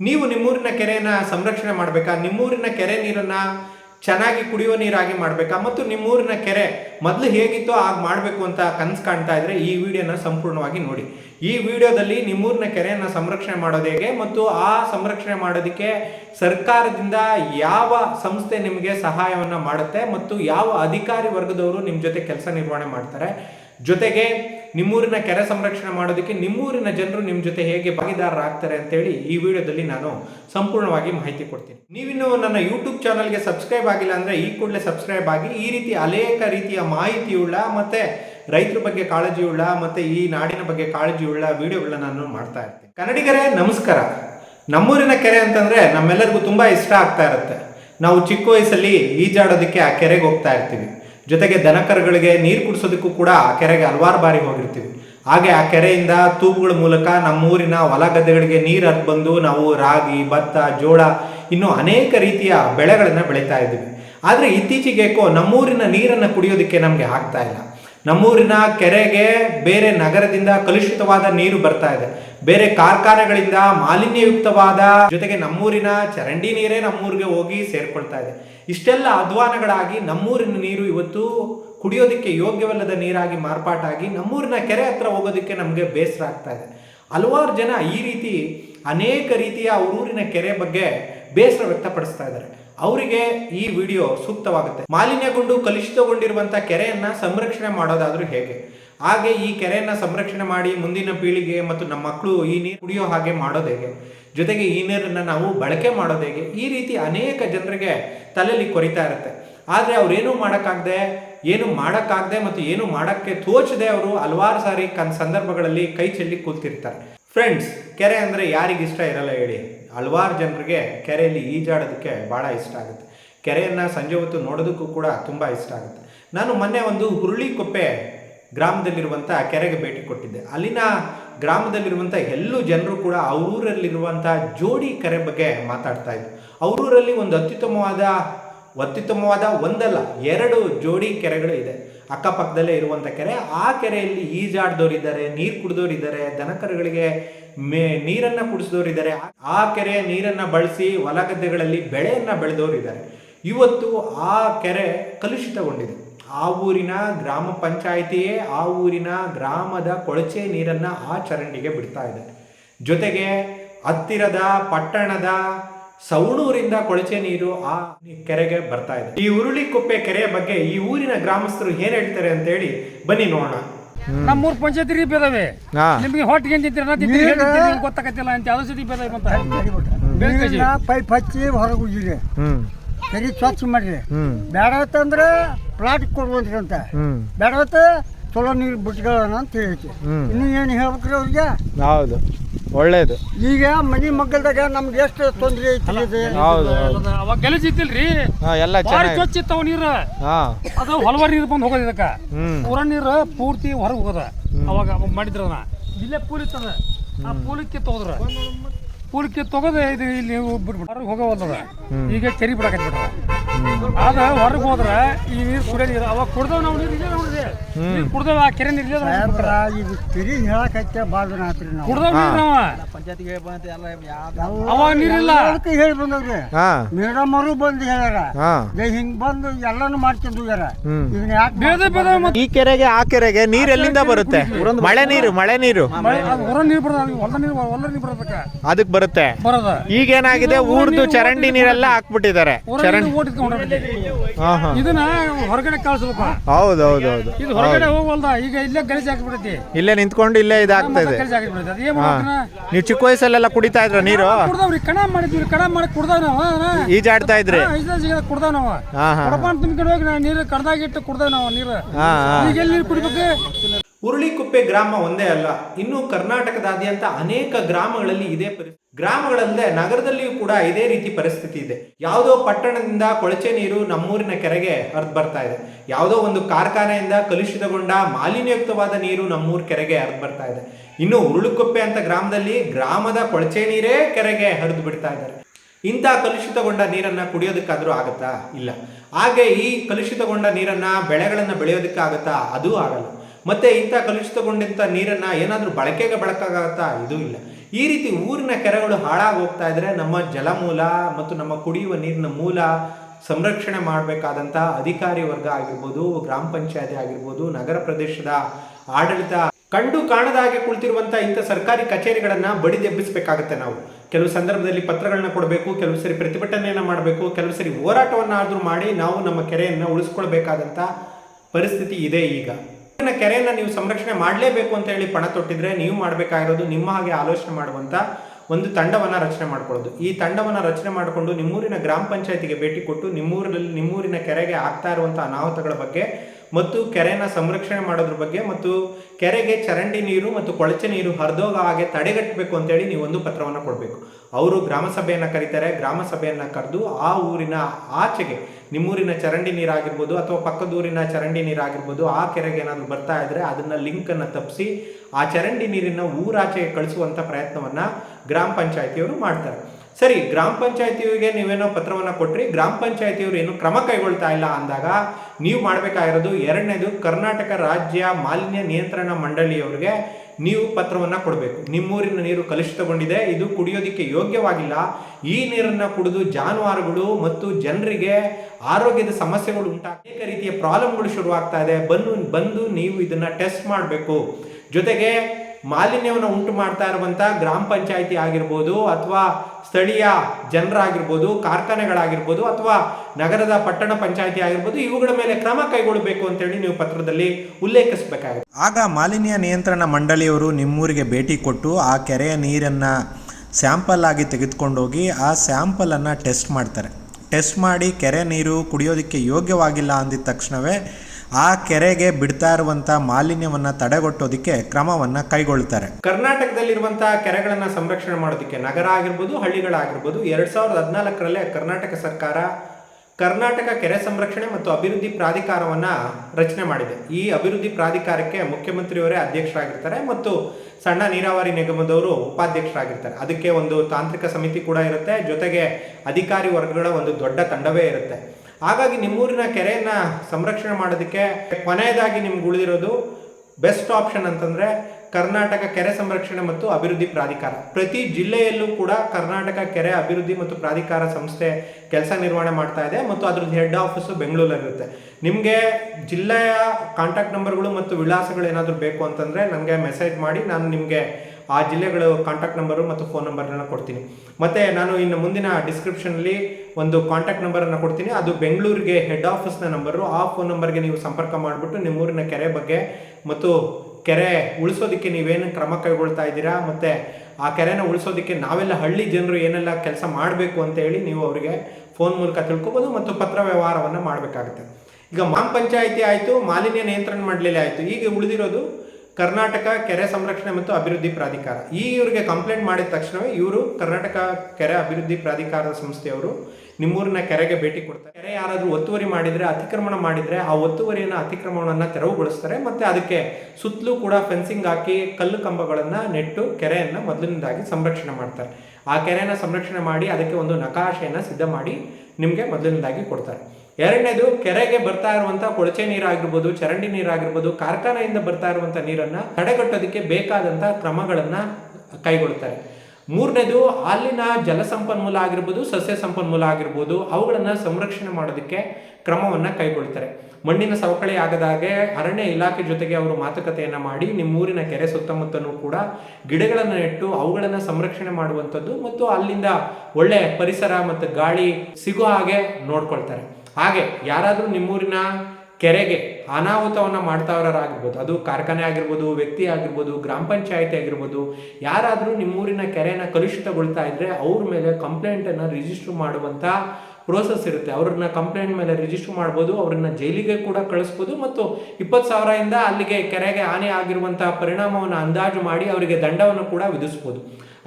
ನೀವು ನಿಮ್ಮೂರಿನ ಕೆರೆಯನ್ನ ಸಂರಕ್ಷಣೆ ಮಾಡಬೇಕಾ? ನಿಮ್ಮೂರಿನ ಕೆರೆ ನೀರನ್ನ ಚೆನ್ನಾಗಿ ಕುಡಿಯುವ ನೀರಾಗಿ ಮಾಡಬೇಕಾ? ಮತ್ತು ನಿಮ್ಮೂರಿನ ಕೆರೆ ಮೊದಲು ಹೇಗಿತ್ತೋ ಆಗ ಮಾಡಬೇಕು ಅಂತ ಕನಸು ಕಾಣ್ತಾ ಇದ್ರೆ ಈ ವಿಡಿಯೋನ ಸಂಪೂರ್ಣವಾಗಿ ನೋಡಿ. ಈ ವಿಡಿಯೋದಲ್ಲಿ ನಿಮ್ಮೂರಿನ ಕೆರೆಯನ್ನು ಸಂರಕ್ಷಣೆ ಮಾಡೋದು ಹೇಗೆ? ಮತ್ತು ಆ ಸಂರಕ್ಷಣೆ ಮಾಡೋದಕ್ಕೆ ಸರ್ಕಾರದಿಂದ ಯಾವ ಸಂಸ್ಥೆ ನಿಮಗೆ ಸಹಾಯವನ್ನು ಮಾಡುತ್ತೆ? ಮತ್ತು ಯಾವ ಅಧಿಕಾರಿ ವರ್ಗದವರು ನಿಮ್ಮ ಜೊತೆ ಕೆಲಸ ನಿರ್ವಹಣೆ ಮಾಡ್ತಾರೆ? ಜೊತೆಗೆ ನಿಮ್ಮೂರಿನ ಕೆರೆ ಸಂರಕ್ಷಣೆ ಮಾಡೋದಕ್ಕೆ ನಿಮ್ಮೂರಿನ ಜನರು ನಿಮ್ಮ ಜೊತೆ ಹೇಗೆ ಭಾಗಿದಾರರಾಗ್ತಾರೆ ಅಂತೇಳಿ ಈ ವಿಡಿಯೋದಲ್ಲಿ ನಾನು ಸಂಪೂರ್ಣವಾಗಿ ಮಾಹಿತಿ ಕೊಡ್ತೀನಿ. ನೀವಿನ್ನು ನನ್ನ ಯೂಟ್ಯೂಬ್ ಚಾನಲ್ಗೆ ಸಬ್ಸ್ಕ್ರೈಬ್ ಆಗಿಲ್ಲ ಅಂದರೆ ಈ ಕೂಡಲೇ ಸಬ್ಸ್ಕ್ರೈಬ್ ಆಗಿ ಈ ರೀತಿ ಅನೇಕ ರೀತಿಯ ಮಾಹಿತಿಯುಳ್ಳ ಮತ್ತು ರೈತರ ಬಗ್ಗೆ ಕಾಳಜಿಯುಳ್ಳ ಮತ್ತು ಈ ನಾಡಿನ ಬಗ್ಗೆ ಕಾಳಜಿಯುಳ್ಳ ವಿಡಿಯೋಗಳನ್ನ ನಾನು ಮಾಡ್ತಾ ಇರ್ತೀನಿ. ಕನ್ನಡಿಗರೇ, ನಮಸ್ಕಾರ. ನಮ್ಮೂರಿನ ಕೆರೆ ಅಂತಂದ್ರೆ ನಮ್ಮೆಲ್ಲರಿಗೂ ತುಂಬಾ ಇಷ್ಟ ಆಗ್ತಾ ಇರುತ್ತೆ. ನಾವು ಚಿಕ್ಕ ವಯಸ್ಸಲ್ಲಿ ಈಜಾಡೋದಕ್ಕೆ ಆ ಕೆರೆಗೆ ಹೋಗ್ತಾ ಇರ್ತೀವಿ. ಜೊತೆಗೆ ದನಕರುಗಳಿಗೆ ನೀರು ಕುಡಿಸೋದಕ್ಕೂ ಕೂಡ ಆ ಕೆರೆಗೆ ಹಲವಾರು ಬಾರಿ ಹೋಗಿರ್ತೀವಿ. ಹಾಗೆ ಆ ಕೆರೆಯಿಂದ ತೂಬುಗಳ ಮೂಲಕ ನಮ್ಮೂರಿನ ಹೊಲ ಗದ್ದೆಗಳಿಗೆ ನೀರು ಹರಿದು ಬಂದು ನಾವು ರಾಗಿ, ಭತ್ತ, ಜೋಳ ಇನ್ನೂ ಅನೇಕ ರೀತಿಯ ಬೆಳೆಗಳನ್ನು ಬೆಳೀತಾ ಇದ್ದೀವಿ. ಆದರೆ ಇತ್ತೀಚೆಗೇಕೋ ನಮ್ಮೂರಿನ ನೀರನ್ನು ಕುಡಿಯೋದಕ್ಕೆ ನಮಗೆ ಆಗ್ತಾ ಇಲ್ಲ. ನಮ್ಮೂರಿನ ಕೆರೆಗೆ ಬೇರೆ ನಗರದಿಂದ ಕಲುಷಿತವಾದ ನೀರು ಬರ್ತಾ ಇದೆ. ಬೇರೆ ಕಾರ್ಖಾನೆಗಳಿಂದ ಮಾಲಿನ್ಯಯುಕ್ತವಾದ ಜೊತೆಗೆ ನಮ್ಮೂರಿನ ಚರಂಡಿ ನೀರೇ ನಮ್ಮೂರಿಗೆ ಹೋಗಿ ಸೇರ್ಕೊಳ್ತಾ ಇದೆ. ಇಷ್ಟೆಲ್ಲ ಅಧ್ವಾನಗಳಾಗಿ ನಮ್ಮೂರಿನ ನೀರು ಇವತ್ತು ಕುಡಿಯೋದಕ್ಕೆ ಯೋಗ್ಯವಲ್ಲದ ನೀರಾಗಿ ಮಾರ್ಪಾಟಾಗಿ ನಮ್ಮೂರಿನ ಕೆರೆ ಹತ್ರ ಹೋಗೋದಕ್ಕೆ ನಮಗೆ ಬೇಸರ ಆಗ್ತಾ ಇದೆ. ಹಲವಾರು ಜನ ಈ ರೀತಿ ಅನೇಕ ರೀತಿಯ ಊರಿನ ಕೆರೆ ಬಗ್ಗೆ ಬೇಸರ ವ್ಯಕ್ತಪಡಿಸ್ತಾ ಇದ್ದಾರೆ. ಅವರಿಗೆ ಈ ವಿಡಿಯೋ ಸೂಕ್ತವಾಗುತ್ತೆ. ಮಾಲಿನ್ಯಗೊಂಡು ಕಲುಷಿತಗೊಂಡಿರುವಂತಹ ಕೆರೆಯನ್ನ ಸಂರಕ್ಷಣೆ ಮಾಡೋದಾದ್ರೂ ಹೇಗೆ? ಹಾಗೆ ಈ ಕೆರೆಯನ್ನ ಸಂರಕ್ಷಣೆ ಮಾಡಿ ಮುಂದಿನ ಪೀಳಿಗೆ ಮತ್ತು ನಮ್ಮ ಮಕ್ಕಳು ಈ ನೀರು ಕುಡಿಯೋ ಹಾಗೆ ಮಾಡೋದು ಹೇಗೆ? ಜೊತೆಗೆ ಈ ನೀರನ್ನು ನಾವು ಬಳಕೆ ಮಾಡೋದು ಹೇಗೆ? ಈ ರೀತಿ ಅನೇಕ ಜನರಿಗೆ ತಲೆಯಲ್ಲಿ ಕೊರಿತಾ ಇರುತ್ತೆ. ಆದರೆ ಅವ್ರೇನು ಮಾಡೋಕ್ಕಾಗದೆ, ಏನು ಮಾಡೋಕ್ಕಾಗದೆ ಮತ್ತು ಏನು ಮಾಡೋಕ್ಕೆ ತೋಚದೆ ಅವರು ಹಲವಾರು ಸಾರಿ ಕನ್, ಸಂದರ್ಭಗಳಲ್ಲಿ ಕೈ ಚೆಲ್ಲಿ ಕೂತಿರ್ತಾರೆ. ಫ್ರೆಂಡ್ಸ್ ಕೆರೆ ಅಂದರೆ ಯಾರಿಗೆ ಇಷ್ಟ ಇರಲ್ಲ ಹೇಳಿ. ಹಲವಾರು ಜನರಿಗೆ ಕೆರೆಯಲ್ಲಿ ಈಜಾಡೋದಕ್ಕೆ ಭಾಳ ಇಷ್ಟ ಆಗುತ್ತೆ. ಕೆರೆಯನ್ನು ಸಂಜೆ ಹೊತ್ತು ನೋಡೋದಕ್ಕೂ ಕೂಡ ತುಂಬ ಇಷ್ಟ ಆಗುತ್ತೆ. ನಾನು ಮೊನ್ನೆ ಒಂದು ಹುರುಳಿಕೊಪ್ಪೆ ಗ್ರಾಮದಲ್ಲಿರುವಂಥ ಕೆರೆಗೆ ಭೇಟಿ ಕೊಟ್ಟಿದ್ದೆ. ಅಲ್ಲಿನ ಗ್ರಾಮದಲ್ಲಿರುವಂಥ ಎಲ್ಲೂ ಜನರು ಕೂಡ ಅವರೂರಲ್ಲಿರುವಂಥ ಜೋಡಿ ಕೆರೆ ಬಗ್ಗೆ ಮಾತಾಡ್ತಾ ಇದ್ದರು ಅವರೂರಲ್ಲಿ ಒಂದು ಅತ್ಯುತ್ತಮವಾದ ಅತ್ಯುತ್ತಮವಾದ ಒಂದಲ್ಲ, ಎರಡು ಜೋಡಿ ಕೆರೆಗಳು ಇದೆ. ಅಕ್ಕಪಕ್ಕದಲ್ಲೇ ಇರುವಂಥ ಕೆರೆ, ಆ ಕೆರೆಯಲ್ಲಿ ಈಜಾಡ್ದವ್ರಿದ್ದಾರೆ ನೀರು ಕುಡಿದವರಿದ್ದಾರೆ ದನಕರುಗಳಿಗೆ ಮೇ, ನೀರನ್ನು ಕುಡಿಸಿದವರಿದ್ದಾರೆ ಆ ಕೆರೆಯ ನೀರನ್ನು ಬಳಸಿ ಹೊಲ ಗದ್ದೆಗಳಲ್ಲಿ ಬೆಳೆಯನ್ನು ಬೆಳೆದವರಿದ್ದಾರೆ ಇವತ್ತು ಆ ಕೆರೆ ಕಲುಷಿತಗೊಂಡಿದೆ. ಆ ಊರಿನ ಗ್ರಾಮ ಪಂಚಾಯಿತಿಯೇ ಆ ಊರಿನ ಗ್ರಾಮದ ಕೊಳಚೆ ನೀರನ್ನು ಆ ಚರಂಡಿಗೆ ಬಿಡ್ತಾ ಇದೆ. ಜೊತೆಗೆ ಹತ್ತಿರದ ಪಟ್ಟಣದ ಸವಣೂರಿಂದ ಕೊಳಚೆ ನೀರು ಆ ಕೆರೆಗೆ ಬರ್ತಾ ಇದೆ. ಈ ಉರುಳಿಕೊಪ್ಪೆ ಕೆರೆಯ ಬಗ್ಗೆ ಈ ಊರಿನ ಗ್ರಾಮಸ್ಥರು ಏನ್ ಹೇಳ್ತಾರೆ ಅಂತ ಹೇಳಿ ಬನ್ನಿ ನೋಡೋಣ. ನಮ್ಮೂರ್ ಪಂಚಾಯತಿ ರೀ ಇದಾವೆ ಹಾ. ನಿಮ್ಗೆ ಹೊಟ್ಟಿಗೆ ಗೊತ್ತಾಗತ್ತಿಲ್ಲ ಅಂತ ಯಾವ್ದು ಸತಿ ಬೇರೆ ಅಂತ ಪೈಪ್ ಹಚ್ಚಿ ಹೊರಗೆ ಕೆರೆ ಸ್ವಚ್ಛ ಮಾಡ್ರಿ. ಹ್ಮ್. ಬೇಡ ಅಂತಂದ್ರೆ ಪ್ಲಾಟ್ ಕೊಡುವಂತ್ರಿ ಅಂತ. ಹ್ಮ್. ಬೇಡ ಚಲೋ ನೀರು ಬಿಟ್ಕೊಳ್ಳೋಣ ಅಂತ ಹೇಳಿ ಹ್ಮ್. ಇನ್ನು ಏನು ಹೇಳ್ಬೇಕ್ರಿ ಅವ್ರಿಗೆ? ಹೌದು. ಒಳ್ಳೇದು. ಈಗ ಮನಿ ಮಗ್ಗಲ್ದಾಗ ನಮ್ಗೆ ಎಷ್ಟು ತೊಂದರೆ ಐತಿ ಇದು? ಹೌದು ಹೌದು. ಅವಾಗ ಹಾ ಎಲ್ಲ ಚೆನ್ನಾಗಿ. ಸ್ವಚ್ಛ ಇತ್ತಾವ ನೀರು. ಹಾ. ಅದು ಹೊಲವ ನೀರು ಬಂದು ಹೋಗೋದು ಇದಕ್ಕ. ಹ್ಮ್. ಪೂರ ನೀರು ಪೂರ್ತಿ ಹೊರಗೆ ಹೋಗೋದ. ಅವಾಗ ಅವಾಗ ಮಾಡಿದ್ರ ಇಲ್ಲೇ ಪೂಲ್ ಇತ್ತದ. ಆ ಪೂಲಕ್ಕೆ ತಗೋದ್ರ. ಪೂಲಕ್ಕೆ ತೊಗದೆ ಇದು ಇಲ್ಲಿ ಬಿಟ್ಬಿಟ್ಟು ಹೊರಗೆ ಹೋಗೋವಲ್ಲದ ಈಗ ಕೆರಿ ಬಿಡಕತ್ ಬಿಟ್ರ ಆದ ಹೊರಗೆ ಹೋದ್ರೆ ಈ ನೀರು ಕುಡಿಯೋ ನೀರು ಅವಾಗ ಕುಡ್ದವ್ ನಾವು ನೀರು ಇಲ್ಲೇ ನೋಡ್ರಿ ನೀರು ಕುಡ್ದವ ಆ ಕೆರೆ ನೀರು ಈಗ ಕೆರೆ ಹೇಳಕತ್ತೆ ಭಾಳ ದಿನ ಆತ್ರಿ ನಾವು. ಕುಡ್ದವ್ ನೀರು ಯಾವ ಅವಾಗ ನೀರಿಲ್ಲ ಅದಕ್ಕೆ ಹೇಳಿ ಬಂದವ್ರಿ. ಹಾ. ಮೇಡಮ್ ಅವರು ಬಂದು ಹೇಳ್ಯಾರ. ಹಿಂಗ್ ಬಂದು ಎಲ್ಲಾನು ಮಾಡ್ಕೊಂಡು ಹೋಗ್ಯಾರ. ಇದನ್ನ ಯಾಕೆ ಬೇದ ಬೇದ ಈ ಕೆರೆಗೆ ಆ ಕೆರೆಗೆ ನೀರು ಎಲ್ಲಿಂದ ಬರುತ್ತೆ? ಮಳೆ ನೀರು ಮಳೆ ನೀರು. ಮಳೆ ಹೊರ ನೀರು ಬರೋದ ಹೊಲ ನೀರು ಹೊಲ ನೀರು ಬರೋದಕ್ಕೆ ಅದಕ್ ಬರುತ್ತೆ. ಬರೋದ? ಈಗೇನಾಗಿದೆ? ಊರ್ದು ಚರಂಡಿ ನೀರೆಲ್ಲ ಹಾಕ್ಬಿಟ್ಟಿದ್ದಾರೆ. ಚರಂಡಿ ಹಾ ಹಾ. ಇದನ್ನ ಹೊರಗಡೆ ಕಳ್ಸ್ಬೇಕು ಹೌದು ಹೌದು ಹೌದು ಇದು ಹೊರಗಡೆ ಹೋಗಲ್ದ? ಈಗ ಇಲ್ಲೇ ಗಲೀಜ್ ಹಾಕಿಬಿಡೈತಿ ಇಲ್ಲೇ ನಿಂತ್ಕೊಂಡು ಇಲ್ಲೇ ಇದಾಗ್ತಾ ಇದೆ ಗಲೀಜ್ ಹಾಕಿಬಿಡೈತಿ ಅದೇನ್ ನೀವು ಚಿಕ್ಕ ವಯಸ್ಸಲ್ಲೆಲ್ಲ ಕುಡಿತಾ ಇದ್ರ ನೀರು? ಕುಡ್ದಾವ್ರಿ. ಕಣ ಮಾಡಿದ್ವಿ. ಕಣ ಮಾಡಿ ಕುಡ್ದಾವ್ ನಾವು. ಈಜಾಡ್ತಾ ಇದ್ರಿ? ಕುಡ್ದಾವ್ ನಾವು. ಹಾ ಹಾ. ಕೊಡಪ ಅಂತ ತುಂಬಿಕೊಂಡು ಹೋಗಿ ನಾವು ನೀರು ಕಡ್ದಾಗಿಟ್ಟು ಕುಡ್ದಾವ್ ನಾವು ನೀರು. ಈಗ ಎಲ್ಲಿ ನೀರು ಕುಡಿಬೇಕು? ಉರುಳಿಕುಪ್ಪೆ ಗ್ರಾಮ ಒಂದೇ ಅಲ್ಲ. ಇನ್ನು ಕರ್ನಾಟಕದಾದ್ಯಂತ ಅನೇಕ ಗ್ರಾಮಗಳಲ್ಲಿ ಇದೇ ಪರಿಸ್ಥಿತಿ. ಗ್ರಾಮಗಳಲ್ಲದೆ ನಗರದಲ್ಲಿಯೂ ಕೂಡ ಇದೇ ರೀತಿ ಪರಿಸ್ಥಿತಿ ಇದೆ. ಯಾವುದೋ ಪಟ್ಟಣದಿಂದ ಕೊಳಚೆ ನೀರು ನಮ್ಮೂರಿನ ಕೆರೆಗೆ ಹರಿದು ಬರ್ತಾ ಇದೆ. ಯಾವುದೋ ಒಂದು ಕಾರ್ಖಾನೆಯಿಂದ ಕಲುಷಿತಗೊಂಡ ಮಾಲಿನ್ಯಯುಕ್ತವಾದ ನೀರು ನಮ್ಮೂರ ಕೆರೆಗೆ ಹರಿದು ಬರ್ತಾ ಇದೆ. ಇನ್ನು ಉರುಳುಕೊಪ್ಪೆ ಅಂತ ಗ್ರಾಮದಲ್ಲಿ ಗ್ರಾಮದ ಕೊಳಚೆ ನೀರೇ ಕೆರೆಗೆ ಹರಿದು ಬಿಡ್ತಾ ಇದ್ದಾರೆ. ಇಂಥ ಕಲುಷಿತಗೊಂಡ ನೀರನ್ನ ಕುಡಿಯೋದಕ್ಕಾದರೂ ಆಗುತ್ತಾ? ಇಲ್ಲ. ಹಾಗೆ ಈ ಕಲುಷಿತಗೊಂಡ ನೀರನ್ನ ಬೆಳೆಗಳನ್ನು ಬೆಳೆಯೋದಕ್ಕಾಗತ್ತಾ? ಅದೂ ಆಗಲ್ಲ. ಮತ್ತೆ ಇಂಥ ಕಲುಷಿತಗೊಂಡಂಥ ನೀರನ್ನ ಏನಾದರೂ ಬಳಕೆಗೆ ಬಳಕಾಗತ್ತಾ ಇದು ಇಲ್ಲ. ಈ ರೀತಿ ಊರಿನ ಕೆರೆಗಳು ಹಾಳಾಗೋಗ್ತಾ ಇದ್ರೆ ನಮ್ಮ ಜಲಮೂಲ ಮತ್ತು ನಮ್ಮ ಕುಡಿಯುವ ನೀರಿನ ಮೂಲ ಸಂರಕ್ಷಣೆ ಮಾಡಬೇಕಾದಂಥ ಅಧಿಕಾರಿ ವರ್ಗ ಆಗಿರ್ಬೋದು, ಗ್ರಾಮ ಪಂಚಾಯತಿ ಆಗಿರ್ಬೋದು, ನಗರ ಪ್ರದೇಶದ ಆಡಳಿತ ಕಂಡು ಕಾಣದ ಹಾಗೆ ಕುಳಿತಿರುವಂಥ ಇಂಥ ಸರ್ಕಾರಿ ಕಚೇರಿಗಳನ್ನ ಬಡಿದೆಬ್ಬಿಸಬೇಕಾಗತ್ತೆ ನಾವು. ಕೆಲವು ಸಂದರ್ಭದಲ್ಲಿ ಪತ್ರಗಳನ್ನ ಕೊಡಬೇಕು, ಕೆಲವು ಸರಿ ಪ್ರತಿಭಟನೆಯನ್ನ ಮಾಡಬೇಕು, ಕೆಲವು ಸರಿ ಹೋರಾಟವನ್ನಾದ್ರೂ ಮಾಡಿ ನಾವು ನಮ್ಮ ಕೆರೆಯನ್ನು ಉಳಿಸ್ಕೊಳ್ಬೇಕಾದಂಥ ಪರಿಸ್ಥಿತಿ ಇದೆ ಈಗ. ಕೆರೆಯನ್ನ ನೀವು ಸಂರಕ್ಷಣೆ ಮಾಡಲೇಬೇಕು ಅಂತ ಹೇಳಿ ಪಣ ತೊಟ್ಟಿದ್ರೆ ನೀವು ಮಾಡಬೇಕಾಗಿರೋದು ನಿಮ್ಮ ಹಾಗೆ ಆಲೋಚನೆ ಮಾಡುವಂಥ ಒಂದು ತಂಡವನ್ನ ರಚನೆ ಮಾಡ್ಕೊಳ್ಳೋದು. ಈ ತಂಡವನ್ನ ರಚನೆ ಮಾಡಿಕೊಂಡು ನಿಮ್ಮೂರಿನ ಗ್ರಾಮ ಪಂಚಾಯತಿಗೆ ಭೇಟಿ ಕೊಟ್ಟು ನಿಮ್ಮೂರಿನಲ್ಲಿ ನಿಮ್ಮೂರಿನ ಕೆರೆಗೆ ಆಗ್ತಾ ಇರುವಂಥ ಅನಾಹುತಗಳ ಬಗ್ಗೆ ಮತ್ತು ಕೆರೆನ ಸಂರಕ್ಷಣೆ ಮಾಡೋದ್ರ ಬಗ್ಗೆ ಮತ್ತು ಕೆರೆಗೆ ಚರಂಡಿ ನೀರು ಮತ್ತು ಕೊಳಚೆ ನೀರು ಹರಿದೋಗ ಹಾಗೆ ತಡೆಗಟ್ಟಬೇಕು ಅಂತೇಳಿ ಒಂದು ಪತ್ರವನ್ನು ಕೊಡಬೇಕು. ಅವರು ಗ್ರಾಮ ಸಭೆಯನ್ನು ಕರೀತಾರೆ. ಗ್ರಾಮ ಸಭೆಯನ್ನು ಕರೆದು ಆ ಊರಿನ ಆಚೆಗೆ ನಿಮ್ಮೂರಿನ ಚರಂಡಿ ನೀರಾಗಿರ್ಬೋದು ಅಥವಾ ಪಕ್ಕದ ಊರಿನ ಚರಂಡಿ ನೀರಾಗಿರ್ಬೋದು ಆ ಕೆರೆಗೆ ಏನಾದರೂ ಬರ್ತಾ ಇದ್ರೆ ಅದನ್ನ ಲಿಂಕನ್ನು ತಪ್ಪಿಸಿ ಆ ಚರಂಡಿ ನೀರಿನ ಊರಾಚೆಗೆ ಕಳಿಸುವಂಥ ಪ್ರಯತ್ನವನ್ನ ಗ್ರಾಮ ಪಂಚಾಯತಿಯವರು ಮಾಡ್ತಾರೆ. ಸರಿ, ಗ್ರಾಮ ಪಂಚಾಯತಿಯವರಿಗೆ ನೀವೇನೋ ಪತ್ರವನ್ನು ಕೊಟ್ರಿ, ಗ್ರಾಮ ಪಂಚಾಯತಿಯವರು ಏನು ಕ್ರಮ ಕೈಗೊಳ್ತಾ ಇಲ್ಲ ಅಂದಾಗ ನೀವು ಮಾಡಬೇಕಾಗಿರೋದು ಎರಡನೇದು ಕರ್ನಾಟಕ ರಾಜ್ಯ ಮಾಲಿನ್ಯ ನಿಯಂತ್ರಣ ಮಂಡಳಿಯವರಿಗೆ ನೀವು ಪತ್ರವನ್ನು ಕೊಡಬೇಕು. ನಿಮ್ಮೂರಿನ ನೀರು ಕಲುಷಿತಗೊಂಡಿದೆ, ಇದು ಕುಡಿಯೋದಕ್ಕೆ ಯೋಗ್ಯವಾಗಿಲ್ಲ. ಈ ನೀರನ್ನು ಕುಡಿದು ಜಾನುವಾರುಗಳು ಮತ್ತು ಜನರಿಗೆ ಆರೋಗ್ಯದ ಸಮಸ್ಯೆಗಳು ಉಂಟಾ ಅನೇಕ ರೀತಿಯ ಪ್ರಾಬ್ಲಮ್ಗಳು ಶುರುವಾಗ್ತಾ ಇದೆ. ಬಂದು ಬಂದು ನೀವು ಇದನ್ನು ಟೆಸ್ಟ್ ಮಾಡಬೇಕು. ಜೊತೆಗೆ ಮಾಲಿನ್ಯವನ್ನು ಉಂಟು ಮಾಡ್ತಾ ಇರುವಂಥ ಗ್ರಾಮ ಪಂಚಾಯಿತಿ ಆಗಿರ್ಬೋದು ಅಥವಾ ಸ್ಥಳೀಯ ಜನರಾಗಿರ್ಬೋದು, ಕಾರ್ಖಾನೆಗಳಾಗಿರ್ಬೋದು ಅಥವಾ ನಗರದ ಪಟ್ಟಣ ಪಂಚಾಯಿತಿ ಆಗಿರ್ಬೋದು, ಇವುಗಳ ಮೇಲೆ ಕ್ರಮ ಕೈಗೊಳ್ಳಬೇಕು ಅಂತೇಳಿ ನೀವು ಪತ್ರದಲ್ಲಿ ಉಲ್ಲೇಖಿಸಬೇಕಾಗುತ್ತೆ ಆಗ ಮಾಲಿನ್ಯ ನಿಯಂತ್ರಣ ಮಂಡಳಿಯವರು ನಿಮ್ಮೂರಿಗೆ ಭೇಟಿ ಕೊಟ್ಟು ಆ ಕೆರೆಯ ನೀರನ್ನು ಸ್ಯಾಂಪಲ್ ಆಗಿ ತೆಗೆದುಕೊಂಡೋಗಿ ಆ ಸ್ಯಾಂಪಲನ್ನು ಟೆಸ್ಟ್ ಮಾಡ್ತಾರೆ. ಟೆಸ್ಟ್ ಮಾಡಿ ಕೆರೆ ನೀರು ಕುಡಿಯೋದಕ್ಕೆ ಯೋಗ್ಯವಾಗಿಲ್ಲ ಅಂದಿದ ತಕ್ಷಣವೇ ಆ ಕೆರೆಗೆ ಬಿಡ್ತಾ ಇರುವಂತಹ ಮಾಲಿನ್ಯವನ್ನು ತಡೆಗಟ್ಟೋದಕ್ಕೆ ಕ್ರಮವನ್ನು ಕೈಗೊಳ್ತಾರೆ ಕರ್ನಾಟಕದಲ್ಲಿರುವಂತಹ ಕೆರೆಗಳನ್ನ ಸಂರಕ್ಷಣೆ ಮಾಡೋದಕ್ಕೆ ನಗರ ಆಗಿರ್ಬೋದು, ಹಳ್ಳಿಗಳಾಗಿರ್ಬೋದು, ಎರಡ್ ಸಾವಿರದ ಹದಿನಾಲ್ಕರಲ್ಲೇ ಕರ್ನಾಟಕ ಸರ್ಕಾರ ಕರ್ನಾಟಕ ಕೆರೆ ಸಂರಕ್ಷಣೆ ಮತ್ತು ಅಭಿವೃದ್ಧಿ ಪ್ರಾಧಿಕಾರವನ್ನ ರಚನೆ ಮಾಡಿದೆ. ಈ ಅಭಿವೃದ್ಧಿ ಪ್ರಾಧಿಕಾರಕ್ಕೆ ಮುಖ್ಯಮಂತ್ರಿಯವರೇ ಅಧ್ಯಕ್ಷರಾಗಿರ್ತಾರೆ ಮತ್ತು ಸಣ್ಣ ನೀರಾವರಿ ನಿಗಮದವರು ಉಪಾಧ್ಯಕ್ಷರಾಗಿರ್ತಾರೆ. ಅದಕ್ಕೆ ಒಂದು ತಾಂತ್ರಿಕ ಸಮಿತಿ ಕೂಡ ಇರುತ್ತೆ. ಜೊತೆಗೆ ಅಧಿಕಾರಿ ವರ್ಗಗಳ ಒಂದು ದೊಡ್ಡ ತಂಡವೇ ಇರುತ್ತೆ. ಹಾಗಾಗಿ ನಿಮ್ಮೂರಿನ ಕೆರೆಯನ್ನು ಸಂರಕ್ಷಣೆ ಮಾಡೋದಕ್ಕೆ ಕೊನೆಯದಾಗಿ ನಿಮ್ಗೆ ಉಳಿದಿರೋದು ಬೆಸ್ಟ್ ಆಪ್ಷನ್ ಅಂತಂದರೆ ಕರ್ನಾಟಕ ಕೆರೆ ಸಂರಕ್ಷಣೆ ಮತ್ತು ಅಭಿವೃದ್ಧಿ ಪ್ರಾಧಿಕಾರ. ಪ್ರತಿ ಜಿಲ್ಲೆಯಲ್ಲೂ ಕೂಡ ಕರ್ನಾಟಕ ಕೆರೆ ಅಭಿವೃದ್ಧಿ ಮತ್ತು ಪ್ರಾಧಿಕಾರ ಸಂಸ್ಥೆ ಕೆಲಸ ನಿರ್ವಹಣೆ ಮಾಡ್ತಾ ಇದೆ ಮತ್ತು ಅದ್ರದ್ದು ಹೆಡ್ ಆಫೀಸು ಬೆಂಗಳೂರಲ್ಲಿರುತ್ತೆ ನಿಮಗೆ ಜಿಲ್ಲೆಯ ಕಾಂಟ್ಯಾಕ್ಟ್ ನಂಬರ್ಗಳು ಮತ್ತು ವಿಳಾಸಗಳು ಏನಾದರೂ ಬೇಕು ಅಂತಂದರೆ ನನಗೆ ಮೆಸೇಜ್ ಮಾಡಿ, ನಾನು ನಿಮಗೆ ಆ ಜಿಲ್ಲೆಗಳು ಕಾಂಟ್ಯಾಕ್ಟ್ ನಂಬರು ಮತ್ತು ಫೋನ್ ನಂಬರ್ನ ಕೊಡ್ತೀನಿ. ಮತ್ತು ನಾನು ಇನ್ನು ಮುಂದಿನ ಡಿಸ್ಕ್ರಿಪ್ಷನಲ್ಲಿ ಒಂದು ಕಾಂಟ್ಯಾಕ್ಟ್ ನಂಬರನ್ನು ಕೊಡ್ತೀನಿ. ಅದು ಬೆಂಗಳೂರಿಗೆ ಹೆಡ್ ಆಫೀಸ್ನ ನಂಬರು ಆ ಫೋನ್ ನಂಬರ್ಗೆ ನೀವು ಸಂಪರ್ಕ ಮಾಡಿಬಿಟ್ಟು ನಿಮ್ಮೂರಿನ ಕೆರೆ ಬಗ್ಗೆ ಮತ್ತು ಕೆರೆ ಉಳಿಸೋದಕ್ಕೆ ನೀವೇನು ಕ್ರಮ ಕೈಗೊಳ್ತಾ ಇದ್ದೀರಾ? ಮತ್ತು ಆ ಕೆರೆನ ಉಳಿಸೋದಕ್ಕೆ ನಾವೆಲ್ಲ ಹಳ್ಳಿ ಜನರು ಏನೆಲ್ಲ ಕೆಲಸ ಮಾಡಬೇಕು ಅಂತ ಹೇಳಿ ನೀವು ಅವರಿಗೆ ಫೋನ್ ಮೂಲಕ ತಿಳ್ಕೊಬೋದು ಮತ್ತು ಪತ್ರ ವ್ಯವಹಾರವನ್ನು ಮಾಡಬೇಕಾಗುತ್ತೆ. ಈಗ ಗ್ರಾಮ ಪಂಚಾಯಿತಿ ಆಯಿತು, ಮಾಲಿನ್ಯ ನಿಯಂತ್ರಣ ಮಾಡಲಿಲ್ಲ ಆಯಿತು. ಈಗ ಉಳಿದಿರೋದು ಕರ್ನಾಟಕ ಕೆರೆ ಸಂರಕ್ಷಣೆ ಮತ್ತು ಅಭಿವೃದ್ಧಿ ಪ್ರಾಧಿಕಾರ. ಈ ಇವರಿಗೆ ಕಂಪ್ಲೇಂಟ್ ಮಾಡಿದ ತಕ್ಷಣವೇ ಇವರು ಕರ್ನಾಟಕ ಕೆರೆ ಅಭಿವೃದ್ಧಿ ಪ್ರಾಧಿಕಾರದ ಸಂಸ್ಥೆಯವರು ನಿಮ್ಮೂರಿನ ಕೆರೆಗೆ ಭೇಟಿ ಕೊಡ್ತಾರೆ. ಕೆರೆ ಯಾರಾದರೂ ಒತ್ತುವರಿ ಮಾಡಿದರೆ, ಅತಿಕ್ರಮಣ ಮಾಡಿದರೆ ಆ ಒತ್ತುವರಿಯನ್ನು, ಅತಿಕ್ರಮಣವನ್ನು ತೆರವುಗೊಳಿಸ್ತಾರೆ. ಮತ್ತು ಅದಕ್ಕೆ ಸುತ್ತಲೂ ಕೂಡ ಫೆನ್ಸಿಂಗ್ ಹಾಕಿ ಕಲ್ಲು ಕಂಬಗಳನ್ನು ನೆಟ್ಟು ಕೆರೆಯನ್ನು ಮೊದಲಿನದಾಗಿ ಸಂರಕ್ಷಣೆ ಮಾಡ್ತಾರೆ. ಆ ಕೆರೆಯನ್ನು ಸಂರಕ್ಷಣೆ ಮಾಡಿ ಅದಕ್ಕೆ ಒಂದು ನಕಾಶೆಯನ್ನು ಸಿದ್ಧ ಮಾಡಿ ನಿಮಗೆ ಮೊದಲಿನದಾಗಿ ಕೊಡ್ತಾರೆ. ಎರಡನೇದು, ಕೆರೆಗೆ ಬರ್ತಾ ಇರುವಂತಹ ಕೊಳಚೆ ನೀರಾಗಿರ್ಬೋದು, ಚರಂಡಿ ನೀರಾಗಿರ್ಬೋದು, ಕಾರ್ಖಾನೆಯಿಂದ ಬರ್ತಾ ಇರುವಂತ ನೀರನ್ನ ತಡೆಗಟ್ಟೋದಕ್ಕೆ ಬೇಕಾದಂತಹ ಕ್ರಮಗಳನ್ನ ಕೈಗೊಳ್ತಾರೆ ಮೂರನೇದು ಅಲ್ಲಿನ ಜಲಸಂಪನ್ಮೂಲ ಆಗಿರ್ಬೋದು, ಸಸ್ಯ ಸಂಪನ್ಮೂಲ ಆಗಿರ್ಬೋದು, ಅವುಗಳನ್ನ ಸಂರಕ್ಷಣೆ ಮಾಡೋದಕ್ಕೆ ಕ್ರಮವನ್ನ ಕೈಗೊಳ್ತಾರೆ. ಮಣ್ಣಿನ ಸವಕಳಿ ಆಗದಾಗೆ ಅರಣ್ಯ ಇಲಾಖೆ ಜೊತೆಗೆ ಅವರು ಮಾತುಕತೆಯನ್ನ ಮಾಡಿ ನಿಮ್ಮೂರಿನ ಕೆರೆ ಸುತ್ತಮುತ್ತಲೂ ಕೂಡ ಗಿಡಗಳನ್ನು ನೆಟ್ಟು ಅವುಗಳನ್ನ ಸಂರಕ್ಷಣೆ ಮಾಡುವಂಥದ್ದು ಮತ್ತು ಅಲ್ಲಿಂದ ಒಳ್ಳೆ ಪರಿಸರ ಮತ್ತು ಗಾಳಿ ಸಿಗೋ ಹಾಗೆ ನೋಡ್ಕೊಳ್ತಾರೆ. ಹಾಗೆ ಯಾರಾದರೂ ನಿಮ್ಮೂರಿನ ಕೆರೆಗೆ ಅನಾಹುತವನ್ನು ಮಾಡ್ತಾವ್ರಾಗಿರ್ಬೋದು ಅದು ಕಾರ್ಖಾನೆ ಆಗಿರ್ಬೋದು, ವ್ಯಕ್ತಿ ಆಗಿರ್ಬೋದು, ಗ್ರಾಮ ಪಂಚಾಯತಿ ಆಗಿರ್ಬೋದು, ಯಾರಾದರೂ ನಿಮ್ಮೂರಿನ ಕೆರೆಯನ್ನು ಕಲುಷಿತಗೊಳ್ತಾ ಇದ್ದರೆ ಅವ್ರ ಮೇಲೆ ಕಂಪ್ಲೇಂಟನ್ನು ರಿಜಿಸ್ಟರ್ ಮಾಡುವಂಥ ಪ್ರೋಸೆಸ್ ಇರುತ್ತೆ. ಅವ್ರನ್ನ ಕಂಪ್ಲೇಂಟ್ ಮೇಲೆ ರಿಜಿಸ್ಟರ್ ಮಾಡ್ಬೋದು, ಅವ್ರನ್ನ ಜೈಲಿಗೆ ಕೂಡ ಕಳಿಸ್ಬೋದು ಮತ್ತು ಇಪ್ಪತ್ತು ಸಾವಿರದಿಂದ ಅಲ್ಲಿಗೆ ಕೆರೆಗೆ ಹಾನಿ ಆಗಿರುವಂತಹ ಪರಿಣಾಮವನ್ನು ಅಂದಾಜು ಮಾಡಿ ಅವರಿಗೆ ದಂಡವನ್ನು ಕೂಡ ವಿಧಿಸ್ಬೋದು.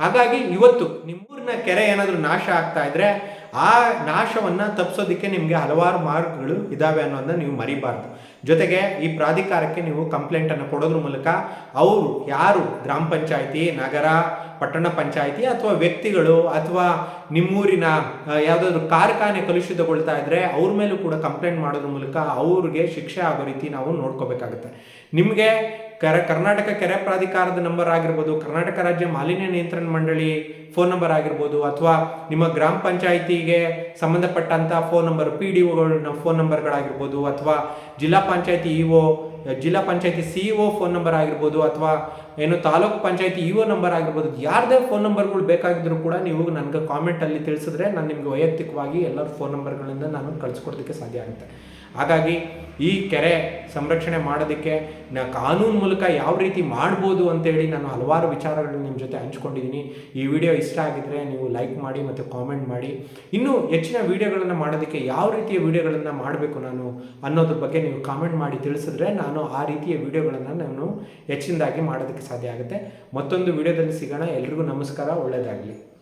ಹಾಗಾಗಿ ಇವತ್ತು ನಿಮ್ಮೂರಿನ ಕೆರೆ ಏನಾದರೂ ನಾಶ ಆಗ್ತಾ ಇದ್ರೆ ಆ ನಾಶವನ್ನ ತಪ್ಪಿಸೋದಕ್ಕೆ ನಿಮಗೆ ಹಲವಾರು ಮಾರ್ಗಗಳು ಇದಾವೆ ಅನ್ನೋದನ್ನ ನೀವು ಮರಿಬಾರ್ದು. ಜೊತೆಗೆ ಈ ಪ್ರಾಧಿಕಾರಕ್ಕೆ ನೀವು ಕಂಪ್ಲೇಂಟ್ ಅನ್ನು ಕೊಡೋದ್ರ ಮೂಲಕ ಅವರು ಯಾರು ಗ್ರಾಮ ಪಂಚಾಯಿತಿ, ನಗರ, ಪಟ್ಟಣ ಪಂಚಾಯಿತಿ ಅಥವಾ ವ್ಯಕ್ತಿಗಳು ಅಥವಾ ನಿಮ್ಮೂರಿನ ಯಾವುದಾದ್ರು ಕಾರ್ಖಾನೆ ಕಲುಷಿತಗೊಳ್ತಾ ಇದ್ದರೆ ಅವ್ರ ಮೇಲೂ ಕೂಡ ಕಂಪ್ಲೇಂಟ್ ಮಾಡೋದ್ರ ಮೂಲಕ ಅವ್ರಿಗೆ ಶಿಕ್ಷೆ ಆಗೋ ರೀತಿ ನಾವು ನೋಡ್ಕೋಬೇಕಾಗುತ್ತೆ. ನಿಮಗೆ ಕರ ಕರ್ನಾಟಕ ಕೆರೆ ಪ್ರಾಧಿಕಾರದ ನಂಬರ್ ಆಗಿರ್ಬೋದು, ಕರ್ನಾಟಕ ರಾಜ್ಯ ಮಾಲಿನ್ಯ ನಿಯಂತ್ರಣ ಮಂಡಳಿ ಫೋನ್ ನಂಬರ್ ಆಗಿರ್ಬೋದು, ಅಥವಾ ನಿಮ್ಮ ಗ್ರಾಮ ಪಂಚಾಯಿತಿಗೆ ಸಂಬಂಧಪಟ್ಟಂಥ ಫೋನ್ ನಂಬರ್ ಪಿ ಡಿ ಒಗಳನ್ನ ಫೋನ್ ನಂಬರ್ಗಳಾಗಿರ್ಬೋದು ಅಥವಾ ಜಿಲ್ಲಾ ಪಂಚಾಯತಿ ಒ ಜಿಲ್ಲಾ panchayat C O phone number ಆಗಿರ್ಬೋದು, ಅಥವಾ ಏನು ತಾಲೂಕು ಪಂಚಾಯತಿ ಇ ಒ ನಂಬರ್ ಆಗಿರ್ಬೋದು, ಯಾರದೇ ಫೋನ್ ನಂಬರ್ಗಳು ಬೇಕಾಗಿದ್ರು ಕೂಡ ನೀವು ನನಗೆ ಕಾಮೆಂಟಲ್ಲಿ ತಿಳಿಸಿದ್ರೆ ನಾನು ನಿಮಗೆ ವೈಯಕ್ತಿಕವಾಗಿ ಎಲ್ಲರ ಫೋನ್ ನಂಬರ್ಗಳಿಂದ ನಾನು ಕಳಿಸ್ಕೊಡೋದಕ್ಕೆ ಸಾಧ್ಯ ಆಗುತ್ತೆ. ಹಾಗಾಗಿ ಈ ಕೆರೆ ಸಂರಕ್ಷಣೆ ಮಾಡೋದಕ್ಕೆ ನಾ ಕಾನೂನು ಮೂಲಕ ಯಾವ ರೀತಿ ಮಾಡ್ಬೋದು ಅಂತೇಳಿ ನಾನು ಹಲವಾರು ವಿಚಾರಗಳನ್ನ ನಿಮ್ಮ ಜೊತೆ ಹಂಚ್ಕೊಂಡಿದ್ದೀನಿ. ಈ ವಿಡಿಯೋ ಇಷ್ಟ ಆಗಿದ್ರೆ ನೀವು ಲೈಕ್ ಮಾಡಿ ಮತ್ತು ಕಾಮೆಂಟ್ ಮಾಡಿ. ಇನ್ನೂ ಹೆಚ್ಚಿನ ವಿಡಿಯೋಗಳನ್ನು ಮಾಡೋದಕ್ಕೆ ಯಾವ ರೀತಿಯ ವಿಡಿಯೋಗಳನ್ನು ಮಾಡಬೇಕು ನಾನು ಅನ್ನೋದ್ರ ಬಗ್ಗೆ ನೀವು ಕಾಮೆಂಟ್ ಮಾಡಿ ತಿಳಿಸಿದ್ರೆ ನಾನು ಆ ರೀತಿಯ ವಿಡಿಯೋಗಳನ್ನು ನಾನು ಹೆಚ್ಚಿನದಾಗಿ ಮಾಡೋದಕ್ಕೆ ಸಾಧ್ಯ ಆಗುತ್ತೆ. ಮತ್ತೊಂದು ವಿಡಿಯೋದಲ್ಲಿ ಸಿಗೋಣ. ಎಲ್ರಿಗೂ ನಮಸ್ಕಾರ. ಒಳ್ಳೆಯದಾಗಲಿ.